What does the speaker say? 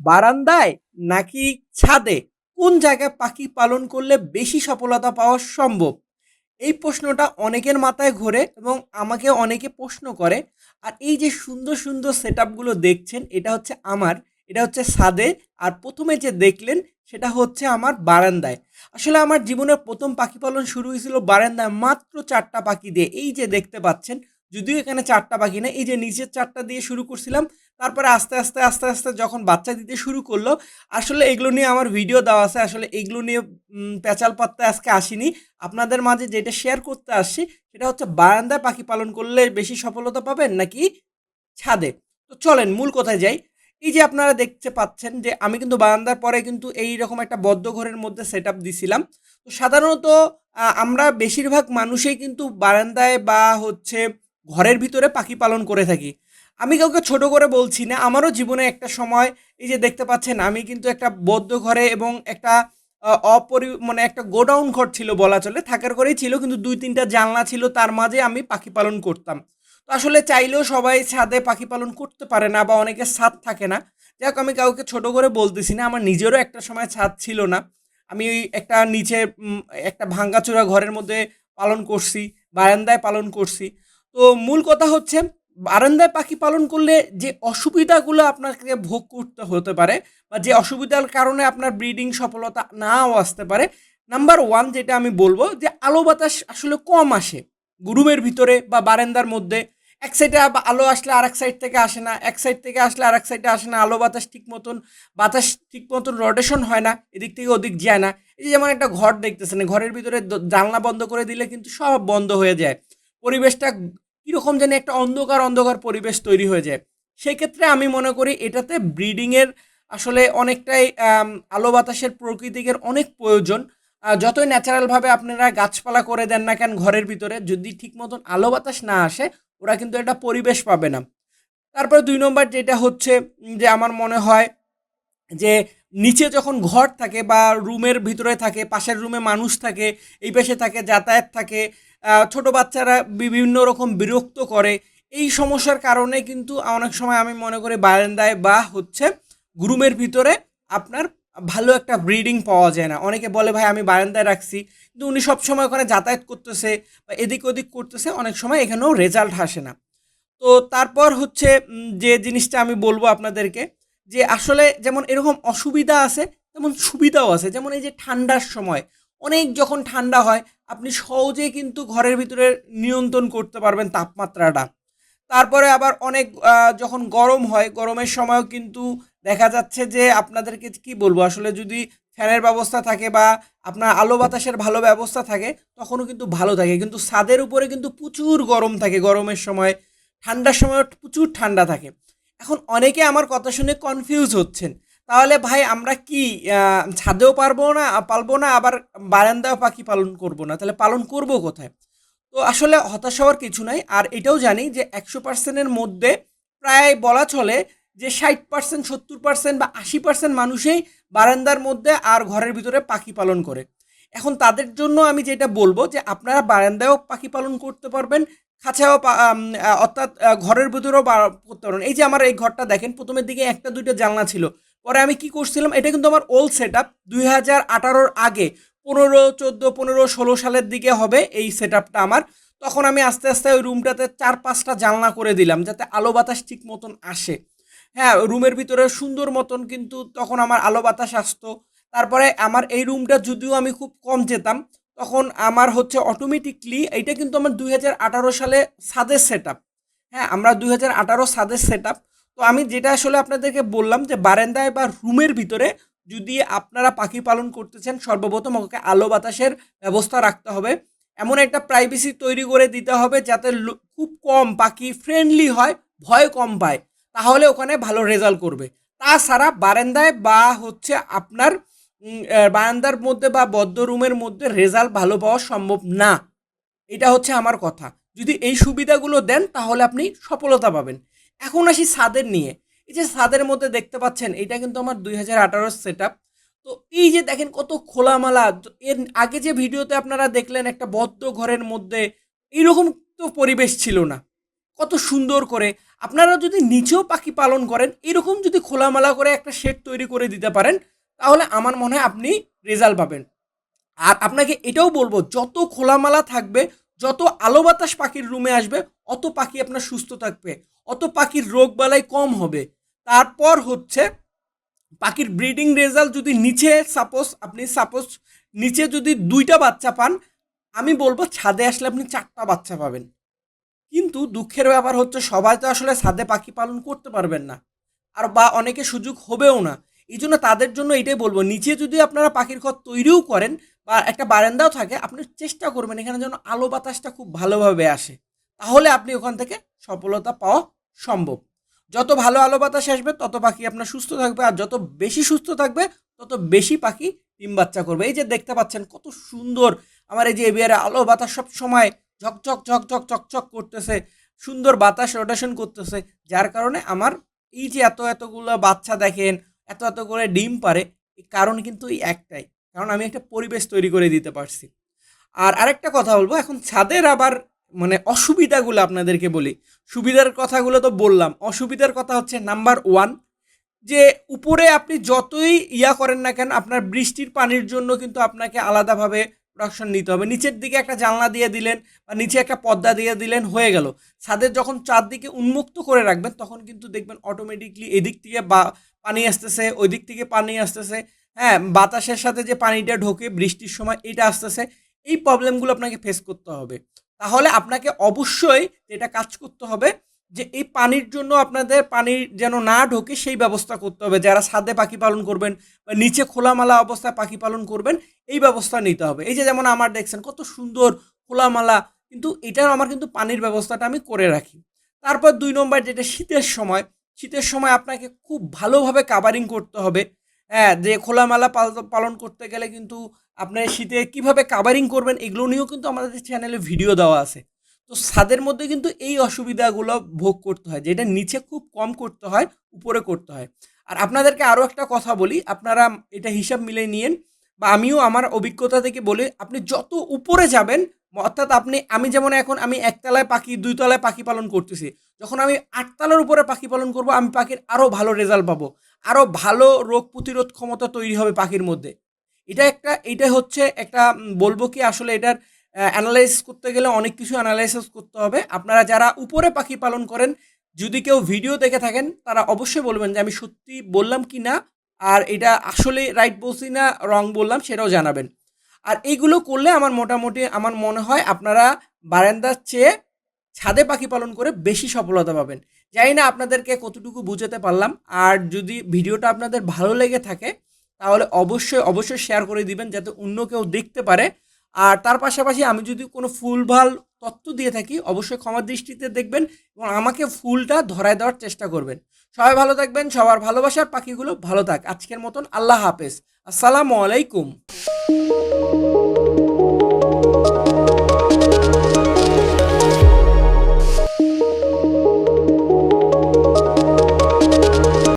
বারান্দায় নাকি ছাদে? কোন জায়গায় পাখি পালন করলে বেশি সফলতা পাওয়া সম্ভব? এই প্রশ্নটা অনেকের মাথায় ঘোরে এবং আমাকে অনেকে প্রশ্ন করে। আর এই যে সুন্দর সুন্দর সেট দেখছেন, এটা হচ্ছে আমার, এটা হচ্ছে ছাদে। আর প্রথমে যে দেখলেন, সেটা হচ্ছে আমার বারান্দায়। আসলে আমার জীবনের প্রথম পাখি পালন শুরু হয়েছিল বারান্দায় মাত্র চারটা পাখি দিয়ে। এই যে দেখতে পাচ্ছেন যদিও এখানে চারটা পাখি না এই যে নিচের চারটা দিয়ে শুরু করছিলাম, তারপরে আস্তে আস্তে আস্তে আস্তে যখন বাচ্চা দিতে শুরু করল, আসলে এগুলো নিয়ে আমার ভিডিও দেওয়া আছে, আসলে এগুলো নিয়ে পেঁচাল পাত্তা আজকে আসিনি। আপনাদের মাঝে যেটা শেয়ার করতে আসছি, সেটা হচ্ছে বারান্দায় পাখি পালন করলে বেশি সফলতা পাবেন নাকি ছাদে? তো চলেন, মূল কথায় যাই। এই যে আপনারা দেখতে পাচ্ছেন যে আমি কিন্তু বারান্দার পরে কিন্তু এই রকম একটা বদ্ধ ঘরের মধ্যে সেট আপ দিছিলাম। তো সাধারণত আমরা বেশিরভাগ মানুষই কিন্তু বারান্দায় বা হচ্ছে ঘরের ভিতরে পাখি পালন করে থাকি। আমি কাউকে ছোট করে বলছি না, আমারও জীবনে একটা সময় এই যে দেখতে পাচ্ছেন, আমি কিন্তু একটা বদ্ধ ঘরে এবং একটা অপরি মানে একটা গোডাউন ঘর ছিল বলা চলে, থাকার ঘরেই ছিল, কিন্তু দুই তিনটা জানলা ছিল, তার মাঝে আমি পাখি পালন করতাম। তো আসলে চাইলেও সবাই ছাদে পাখি পালন করতে পারে না বা অনেকের ছাদ থাকে না। যাক আমি কাউকে ছোট করে বলতেছি না, আমার নিজেরও একটা সময় ছাদ ছিল না। আমি ওই একটা নিচে একটা ভাঙ্গাচোরা ঘরের মধ্যে পালন করছি, বারান্দায় পালন করছি। তো মূল কথা হচ্ছে, বারান্দায় পাখি পালন করলে যে অসুবিধাগুলো আপনাকে ভোগ করতে হতে পারে বা যে অসুবিধার কারণে আপনার ব্রিডিং সফলতা নাও আসতে পারে, নাম্বার ওয়ান যেটা আমি বলব যে আলো বাতাস আসলে কম আসে। রুমের ভিতরে বা বারান্দার মধ্যে এক সাইডে আলো আসলে আর এক সাইড থেকে আসে না, এক সাইড থেকে আসলে আর এক সাইডে আসে না, আলো বাতাস ঠিক মতন, বাতাস ঠিক মতন রোটেশন হয় না, এদিক থেকে ওদিক যায় না। এই যে যেমন একটা ঘর দেখতেছেন, ঘরের ভিতরে জানলা বন্ধ করে দিলে কিন্তু সব বন্ধ হয়ে যায়। পরিবেশটা কীরকম যেন একটা অন্ধকার অন্ধকার পরিবেশ তৈরি হয়ে যায়। সেই ক্ষেত্রে আমি মনে করি এটাতে ব্রিডিংয়ের আসলে অনেকটাই আলো বাতাসের প্রকৃতিকের অনেক প্রয়োজন। যতই ন্যাচারালভাবে আপনারা গাছপালা করে দেন না কেন ঘরের ভিতরে, যদি ঠিক মতন আলো বাতাস না আসে, ওরা কিন্তু একটা পরিবেশ পাবে না। তারপরে দুই নম্বর যেটা হচ্ছে যে আমার মনে হয় যে নিচে যখন ঘর থাকে বা রুমের ভিতরে থাকে, পাশের রুমে মানুষ থাকে, এই পাশে থাকে, যাতায়াত থাকে ছোট বাচ্চারা বিভিন্ন রকম বিরক্ত করে, এই সমস্যার কারণে কিন্তু অনেক সময় আমি মনে করি বারান্দায় বা হচ্ছে রুমের ভিতরে আপনার ভালো একটা ব্রিডিং পাওয়া যায় না। অনেকে বলে, ভাই, আমি বারান্দায় রাখছি। কিন্তু উনি সবসময় ওখানে যাতায়াত করতেছে বা এদিক ওদিক করতেছে, অনেক সময় এখানেও রেজাল্ট আসে না। তো তারপর হচ্ছে যে জিনিসটা আমি বলব আপনাদেরকে যে আসলে যেমন এরকম অসুবিধা আছে, তেমন সুবিধাও আছে। যেমন এই যে ঠান্ডার সময়, অনেক যখন ঠান্ডা হয়, আপনি সহজেই কিন্তু ঘরের ভিতরে নিয়ন্ত্রণ করতে পারবেন তাপমাত্রাটা। তারপরে আবার অনেক যখন গরম হয়, গরমের সময়ও কিন্তু দেখা যাচ্ছে যে আপনাদেরকে কি বলব, আসলে যদি ফ্যানের ব্যবস্থা থাকে বা আপনার আলো বাতাসের ভালো ব্যবস্থা থাকে, তখনও কিন্তু ভালো থাকে। কিন্তু ছাদের উপরে কিন্তু প্রচুর গরম থাকে গরমের সময়, ঠান্ডার সময় প্রচুর ঠান্ডা থাকে। এখন অনেকে আমার কথা শুনে কনফিউজ হচ্ছেন। তাহলে ভাই আমরা কি ছাদেও পারব না, পালবো না, আবার বারান্দাও পাখি পালন করব না? তাহলে পালন করব কোথায়? তো আসলে হতাশ হওয়ার কিছু নাই। আর এটাও জানি যে একশো পার্সেন্টের মধ্যে প্রায় বলা চলে যে ষাট পার্সেন্ট সত্তর পার্সেন্ট বা আশি পার্সেন্ট মানুষই বারান্দার মধ্যে আর ঘরের ভিতরে পাখি পালন করে। এখন তাদের জন্য আমি যেটা বলব যে আপনারা বারান্দায়ও পাখি পালন করতে পারবেন খাঁচাও অর্থাৎ ঘরের ভিতরেও করতে পারবেন এই যে আমার এই ঘরটা দেখেন, প্রথমের দিকে একটা, দুইটা জানলা ছিল। পরে আমি কি করছিলাম, এটা কিন্তু আমার ওল্ড সেট আপ দুই হাজার আঠারোর আগে, পনেরো, চোদ্দ, পনেরো, ষোলো সালের দিকে হবে এই সেট আমার। তখন আমি আস্তে আস্তে ওই রুমটাতে চার, পাঁচটা জানলা করে দিলাম, যাতে আলো বাতাস ঠিক মতন আসে। হ্যাঁ রুমের ভিতরে সুন্দর মতন কিন্তু তখন আমার আলো বাতাস আসতো। তারপরে আমার এই রুমটা যদিও আমি খুব কম যেতাম তখন আমার হচ্ছে অটোমেটিকলি এইটা কিন্তু আমার দুই হাজার আঠারো সালে সাদের সেট হ্যাঁ আমরা দুই হাজার আঠারো সাদের সেট তো আমি যেটা আসলে আপনাদেরকে বললাম যে বারান্দায় বা রুমের ভিতরে যদি আপনারা পাখি পালন করতে চান সর্বপ্রথম ওকে আলো বাতাসের ব্যবস্থা রাখতে হবে। এমন একটা প্রাইভেসি তৈরি করে দিতে হবে যাতে খুব কম পাখি ফ্রেন্ডলি হয়, ভয় কম পায়। তাহলে ওখানে ভালো রেজাল্ট করবে। তাছাড়া বারান্দায় বা হচ্ছে আপনার বারান্দার মধ্যে বা বদ্ধ রুমের মধ্যে রেজাল্ট ভালো পাওয়া সম্ভব না। এটা হচ্ছে আমার কথা। যদি এই সুবিধাগুলো দেন, তাহলে আপনি সফলতা পাবেন। এখন আসি ছাদের নিয়ে। এই যে ছাদের মধ্যে দেখতে পাচ্ছেন, এটা কিন্তু আমার দুই হাজার আঠারোর সেট তো এই যে দেখেন কত খোলামালা। এর আগে যে ভিডিওতে আপনারা দেখলেন একটা বদ্ধ ঘরের মধ্যে, এইরকম তো পরিবেশ ছিল না। কত সুন্দর করে। আপনারা যদি নিচেও পাখি পালন করেন এরকম যদি খোলামেলা করে একটা শেড তৈরি করে দিতে পারেন তাহলে আমার মনে হয় আপনি রেজাল্ট পাবেন। আর আপনাকে এটাও বলব, যত খোলামালা থাকবে, যত আলো বাতাস পাখির রুমে আসবে, অত পাখি আপনার সুস্থ থাকবে, অত পাখির রোগ বালাই কম হবে। তারপর হচ্ছে, পাখির ব্রিডিং রেজাল্ট যদি নিচে, সাপোজ আপনি, সাপোজ নিচে যদি দুইটা বাচ্চা পান, আমি বলব ছাদে আসলে আপনি চারটা বাচ্চা পাবেন। কিন্তু দুঃখের ব্যাপার হচ্ছে, সবাই তো আসলে ছাদে পাখি পালন করতে পারবেন না। আর বা অনেকে সুযোগ হবেও না। এই জন্য তাদের জন্য এটাই বলব, নিচে যদি আপনারা পাখির ঘর তৈরিও করেন বা একটা বারান্দাও থাকে, আপনি চেষ্টা করবেন এখানে যেন আলো বাতাসটা খুব ভালোভাবে আসে। তাহলে আপনি ওখান থেকে সফলতা পাওয়া সম্ভব। যত ভালো আলো বাতাস আসবে, তত পাখি আপনার সুস্থ থাকবে, আর যত বেশি সুস্থ থাকবে, তত বেশি পাখি ডিম বাচ্চা করবে। এই যে দেখতে পাচ্ছেন কত সুন্দর, আমার এই যে এবিআরে আলো বাতাস সব সময় ঝকঝক ঝকঝক, চকচক করতেছে, সুন্দর বাতাস রোটেশন করতেছে, যার কারণে আমার এই যে এত, এতগুলো বাচ্চা দেখেন এত এত করে ডিম পারে কারণ কিন্তু একটাই। কারণ আমি একটা পরিবেশ তৈরি করে দিতে পারছি। আর আরেকটা কথা বলব, এখন ছাদের আবার মানে অসুবিধাগুলো আপনাদেরকে বলি। সুবিধার কথাগুলো তো বললাম, অসুবিধার কথা হচ্ছে নাম্বার ওয়ান, যে উপরে আপনি যতই ইয়া করেন না কেন, আপনার বৃষ্টির পানির জন্য কিন্তু আপনাকে আলাদাভাবে প্রোডাকশন নিতে হবে। নিচের দিকে একটা জানলা দিয়ে দিলেন বা নিচে একটা পর্দা দিয়ে দিলেন, হয়ে গেল। ছাদের যখন চারদিকে উন্মুক্ত করে রাখবেন, তখন কিন্তু দেখবেন অটোমেটিকলি এদিক থেকে বা, পানি আসতেছে ওই দিক থেকে পানি আসতেছে। হ্যাঁ বাতাসের সাথে যে পানিটা ঢোকে, বৃষ্টির সময় এটা আসতেছে। এই প্রবলেমগুলো আপনাকে ফেস করতে হবে। তাহলে আপনাকে অবশ্যই এটা কাজ করতে হবে যে এই পানির জন্য আপনাদের পানির যেন না ঢোকে সেই ব্যবস্থা করতে হবে। যারা ছাদে পাখি পালন করবেন বা নিচে খোলামেলা অবস্থায় পাখি পালন করবেন, এই ব্যবস্থা নিতে হবে। এই যে যেমন আমার দেখছেন কত সুন্দর খোলামেলা, কিন্তু এটার আমার কিন্তু পানির ব্যবস্থাটা আমি করে রাখি। তারপর দুই নম্বর যেটা শীতের সময় শীতের সময় আপনাকে খুব ভালোভাবে কাভারিং করতে হবে। হ্যাঁ যে খোলামেলা পাল- পালন করতে গেলে কিন্তু আপনার শীতে কীভাবে কাভারিং করবেন, এগুলো নিয়েও কিন্তু আমাদের চ্যানেলে ভিডিও দেওয়া আছে। তো ছাদের মধ্যে কিন্তু এই অসুবিধাগুলো ভোগ করতে হয়, যেটা নিচে খুব কম করতে হয়, উপরে করতে হয়। আর আপনাদেরকে আরও একটা কথা বলি, আপনারা এটা হিসাব মিলে নিয়েন বা আমিও আমার অভিজ্ঞতা থেকে বলি, আপনি যত উপরে যাবেন, অর্থাৎ আপনি, আমি যেমন এখন আমি একতলায় পাখি দুই তলায় পাখি পালন করতেছি, যখন আমি আটতলার উপরে পাখি পালন করব, আমি পাখির আরও ভালো রেজাল্ট পাবো, আরও ভালো রোগ প্রতিরোধ ক্ষমতা তৈরি হবে পাখির মধ্যে। এটা একটা এটা হচ্ছে একটা বলব কি আসলে এটার অ্যানালাইস করতে গেলে অনেক কিছু অ্যানালাইসিস করতে হবে। আপনারা যারা উপরে পাখি পালন করেন, যদি কেউ ভিডিও দেখে থাকেন, তারা অবশ্যই বলবেন যে, আমি সত্যি বললাম কি না? আর এটা আসলে রাইট বলছি না রং বললাম? সেটাও জানাবেন। আর এইগুলো করলে আমার মোটামুটি আমার মনে হয় আপনারা বারান্দার চেয়ে ছাদে পাখি পালন করে বেশি সফলতা পাবেন। জানি না আপনাদেরকে কতটুকু বুঝাতে পারলাম, আর যদি ভিডিওটা আপনাদের ভালো লেগে থাকে, তাহলে অবশ্যই অবশ্যই শেয়ার করে দিবেন, যাতে অন্য কেউ দেখতে পারে। আর তার পাশাপাশি আমি যদি কোনো ফুলভাল তত্ত্ব দিয়ে থাকি, অবশ্যই ক্ষমা দৃষ্টিতে দেখবেন এবং আমাকে ফুলটা ধরায় দেওয়ার চেষ্টা করবেন। সবাই ভালো থাকবেন, সবার ভালোবাসার পাখিগুলো ভালো থাক। আজকের মতন আল্লাহ হাফেজ। আসসালামু আলাইকুম।